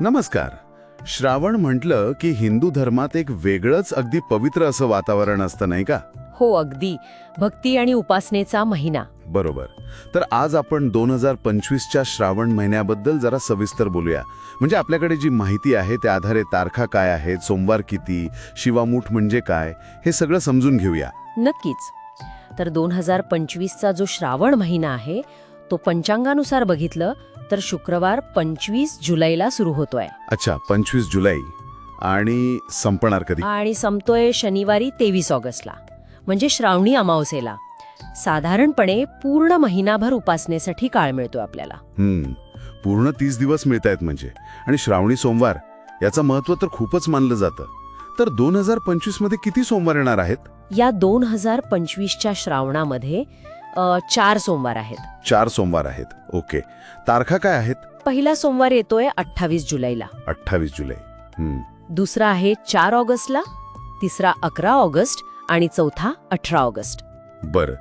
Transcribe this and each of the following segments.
नमस्कार. श्रावण म्हटलं की हिंदू धर्मात एक वेगळंच अगदी पवित्र असं वातावरण असतं नाही का? हो अगदी. भक्ती आणि उपासनेचा महिना. बरोबर. तर आज आपण दोन हजार पंचवीसच्या श्रावण महिन्याबद्दल जरा सविस्तर बोलूया. म्हणजे आपल्याकडे जी माहिती आहे त्या आधारे तारखा काय आहेत सोमवार किती शिवामूठ म्हणजे काय हे सगळं समजून घेऊया. नक्कीच. तर दोन हजार पंचवीसचा जो श्रावण महिना आहे तो पंचांगानुसार बघितलं तर शुक्रवार पंचवीस जुलैला सुरू होतोय. अच्छा पंचवीस जुलै आणि संपणार कधी? आणि संपतोय शनिवारी तेवीस ऑगस्टला म्हणजे श्रावणी अमावस्येला. साधारणपणे पूर्ण महिनाभर उपासनेसाठी काळ मिळतो आपल्याला. हम्म पूर्ण तीस दिवस मिळत आहेत म्हणजे. आणि श्रावणी सोमवार याचं महत्त्व तर खूपच मानलं जातं. तर दोन हजार पंचवीसमध्ये किती सोमवार येणार आहेत? या दोन हजार पंचवीसच्या श्रावणामध्ये चार सोमवार आहेत. चार सोमवार आहेत. ओके. तारखा काय आहेत? पहिला सोमवार येतोय अठ्ठावीस जुलैला. अठ्ठावीस जुलै. हम्म. दुसरा आहे चार ऑगस्टला तिसरा अकरा ऑगस्ट आणि चौथा अठरा ऑगस्ट. बरं.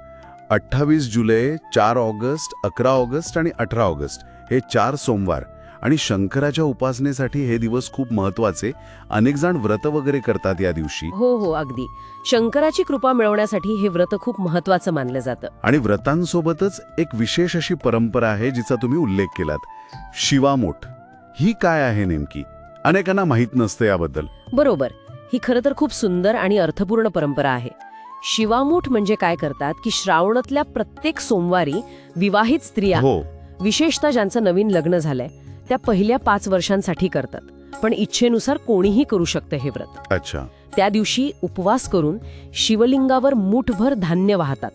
अठ्ठावीस जुलै चार ऑगस्ट अकरा ऑगस्ट आणि अठरा ऑगस्ट हे चार सोमवार. आणि शंकराच्या उपासनेसाठी हे दिवस खूप महत्त्वाचे. अनेक जण व्रत वगैरे करतात या दिवशी. हो हो अगदी. शंकराची कृपा मिळवण्यासाठी हे व्रत खूप महत्वाचं मानलं जातं. आणि व्रतांसोबतच एक विशेष अशी परंपरा आहे जिचा तुम्ही उल्लेख केलात. शिवामोठ. ही काय आहे नेमकी? अनेकांना माहीत नसतं याबद्दल. बरोबर. ही खरं तर खूप सुंदर आणि अर्थपूर्ण परंपरा आहे. शिवामूठ म्हणजे काय करतात की श्रावणातल्या प्रत्येक सोमवारी विवाहित स्त्रिया हो. विशेषतः ज्यांचं नवीन लग्न झालंय त्या पहिल्या पाच वर्षांसाठी करतात. पण इच्छेनुसार कोणीही करू शकतं हे व्रत. अच्छा. त्या दिवशी उपवास करून शिवलिंगावर मूठभर धान्य वाहतात.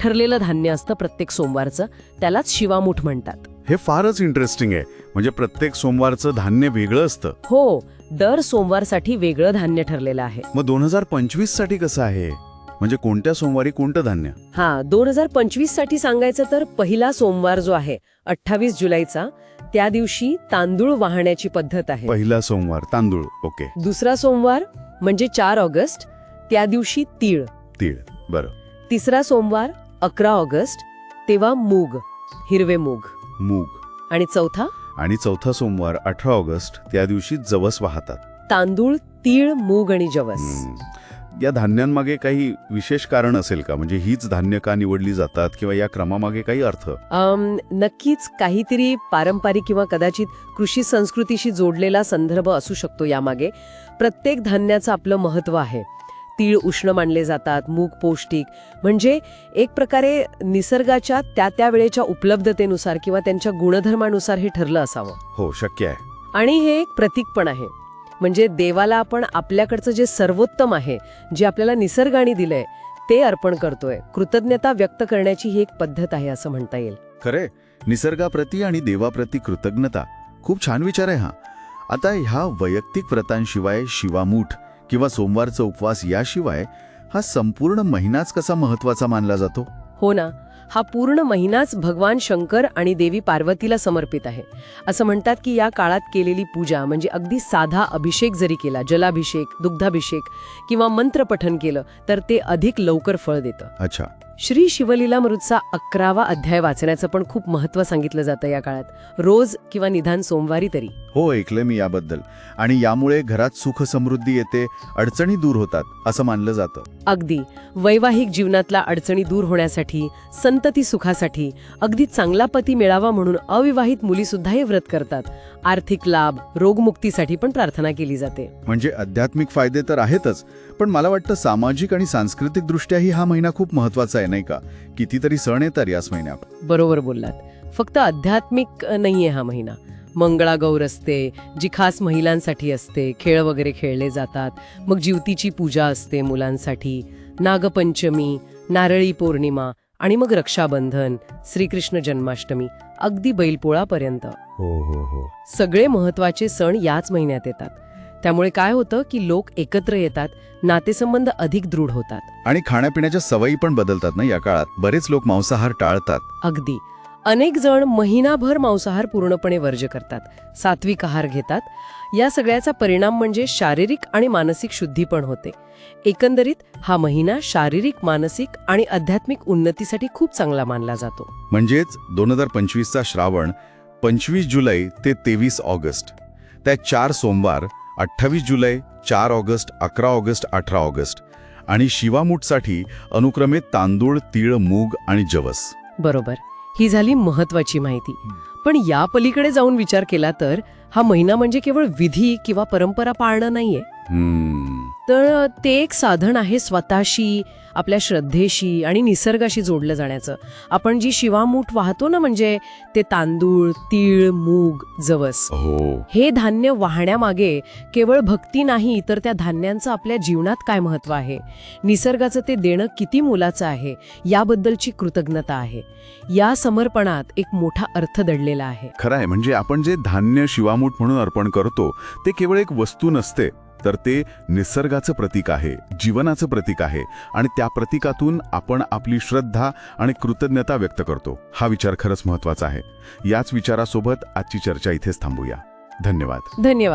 ठरलेलं धान्य असतं प्रत्येक सोमवारचं त्यालाच शिवामूठ म्हणतात. हे फारच इंटरेस्टिंग आहे. म्हणजे प्रत्येक सोमवारचं धान्य वेगळं असतं. हो दर सोमवारसाठी वेगळं धान्य ठरलेलं आहे. मग दोन हजार पंचवीससाठी कसं आहे? म्हणजे कोणत्या सोमवारी कोणतं धान्य? हा दोन हजार पंचवीससाठी सांगायचं तर पहिला सोमवार जो आहे अठ्ठावीस जुलैचा त्या दिवशी तांदूळ वाहण्याची पद्धत आहे. पहिला सोमवार तांदूळ ओके. दुसरा सोमवार म्हणजे चार ऑगस्ट त्या दिवशी तीळ. तीळ बरं. तिसरा सोमवार अकरा ऑगस्ट तेव्हा मूग हिरवे मूग. मूग. आणि चौथा? आणि चौथा सोमवार अठरा ऑगस्ट त्या दिवशी जवस वाहतात. तांदूळ तीळ मूग आणि जवस. या धान्यांमागे काही विशेष कारण असेल का? म्हणजे हीच धान्य का निवडली जातात किंवा या क्रमामागे काही अर्थ? नक्कीच काहीतरी पारंपरिक किंवा कदाचित कृषी संस्कृतीशी जोडलेला संदर्भ असू शकतो यामागे. प्रत्येक धान्याचं आपलं महत्त्व आहे. तीळ उष्ण मानले जातात मूग पौष्टिक. म्हणजे एक प्रकारे निसर्गाच्या त्या त्या वेळेच्या उपलब्धतेनुसार किंवा त्यांच्या गुणधर्मानुसार हे ठरलं असावं. हो शक्य आहे. आणि हे एक प्रतीक पण आहे. म्हणजे देवाला आपण आपल्याकडचं जे सर्वोत्तम आहे जे आपल्याला निसर्गाने दिलंय ते अर्पण करतोय. कृतज्ञता व्यक्त करण्याची ही एक पद्धत आहे असं म्हणता येईल. खरे निसर्गाप्रती आणि देवाप्रती कृतज्ञता. खूप छान विचार आहे हा. आता ह्या वैयक्तिक व्रतांशिवाय शिवामूठ किंवा सोमवारचा उपवास याशिवाय हा संपूर्ण महिनाच कसा महत्त्वाचा मानला जातो? हो ना. हा पूर्ण महिनाच भगवान शंकर आणि देवी पार्वतीला समर्पित आहे. असं म्हणतात की या काळात केलेली पूजा म्हणजे अगदी साधा अभिषेक जरी केला जलाभिषेक दुग्धाभिषेक किंवा मंत्रपठन केलं तर ते अधिक लवकर फळ देतं. अच्छा. श्री शिवलीलामृतचा अकरावा अध्याय वाचण्याचं पण खूप महत्त्व सांगितलं जातं या काळात. रोज किंवा निदान सोमवारी तरी. हो ऐकलंय मी याबद्दल. आणि यामुळे घरात सुख समृद्धी येते अडचणी दूर होतात असं मानलं जातं. अगदी. वैवाहिक जीवनातल्या अडचणी दूर होण्यासाठी संतती सुखासाठी अगदी चांगला पती मिळावा म्हणून अविवाहित मुलीसुद्धा हे व्रत करतात. आर्थिक लाभ रोगमुक्तीसाठी पण प्रार्थना केली जाते. म्हणजे आध्यात्मिक फायदे तर आहेतच पण मला वाटतं सामाजिक आणि सांस्कृतिक दृष्ट्याही हा महिना खूप महत्त्वाचा आहे. नाही का? कितीतरी सण येतात याच महिन्यात. बरोबर बोललात. फक्त आध्यात्मिक नाहीये हा महिना. मंगळागौर असते जी खास महिलांसाठी असते खेळ वगैरे खेळले जातात. मग जीवतीची पूजा असते मुलांसाठी. नागपंचमी नारळी पौर्णिमा आणि मग रक्षाबंधन श्रीकृष्ण जन्माष्टमी अगदी बैलपोळापर्यंत. हो हो हो. सगळे महत्त्वाचे सण याच महिन्यात येतात. त्यामुळे काय होतं की लोक एकत्र येतात नातेसंबंध अधिक दृढ होतात. आणि खाण्यापिण्याच्या सवयी पण बदलतात ना या काळात. बरेच लोक मांसाहार टाळतात. अगदी. अनेक जण महिनाभर मांसाहार पूर्णपणे वर्ज करतात सात्विक आहार घेतात. या सगळ्याचा परिणाम म्हणजे शारीरिक आणि मानसिक शुद्धी पण होते. एकंदरीत हा महिना शारीरिक मानसिक आणि आध्यात्मिक उन्नतीसाठी खूप चांगला मानला जातो. म्हणजेच दोन हजार पंचवीसचा श्रावण पंचवीस जुलै ते तेवीस ऑगस्ट. त्या चार सोमवार अठ्ठावीस जुलै चार ऑगस्ट अकरा ऑगस्ट अठरा ऑगस्ट. आणि शिवामूठसाठी अनुक्रमे तांदूळ तीळ मूग आणि जवस. बरोबर. ही झाली महत्वाची माहिती. पण या पलीकडे जाऊन विचार केला तर हा महिना म्हणजे केवळ विधी किंवा परंपरा पाळणं नाहीये. तर ते एक साधन आहे स्वतःशी आपल्या श्रद्धेशी आणि निसर्गाशी जोडलं जाण्याचं. आपण जी शिवामूठ वाहतो ना म्हणजे ते तांदूळ तीळ मूग जवस. हो. हे धान्य वाहण्यामागे केवळ भक्ती नाही तर त्या धान्यांचं आपल्या जीवनात काय महत्त्व आहे? निसर्गाचं ते देणं किती मोलाचं आहे? याबद्दलची कृतज्ञता आहे. या समर्पणात एक मोठा अर्थ दडलेला आहे. खरं आहे म्हणजे आपण जे धान्य शिवामूठ म्हणून अर्पण करतो ते केवळ एक वस्तू नसते. तर ते निसर्गाचं प्रतीक आहे जीवनाचं प्रतीक आहे आणि त्या प्रतीकातून आपण आपली श्रद्धा आणि कृतज्ञता व्यक्त करतो. हा विचार खरंच महत्त्वाचा आहे. याच विचारासोबत आजची चर्चा इथेच थांबूया. धन्यवाद. धन्यवाद.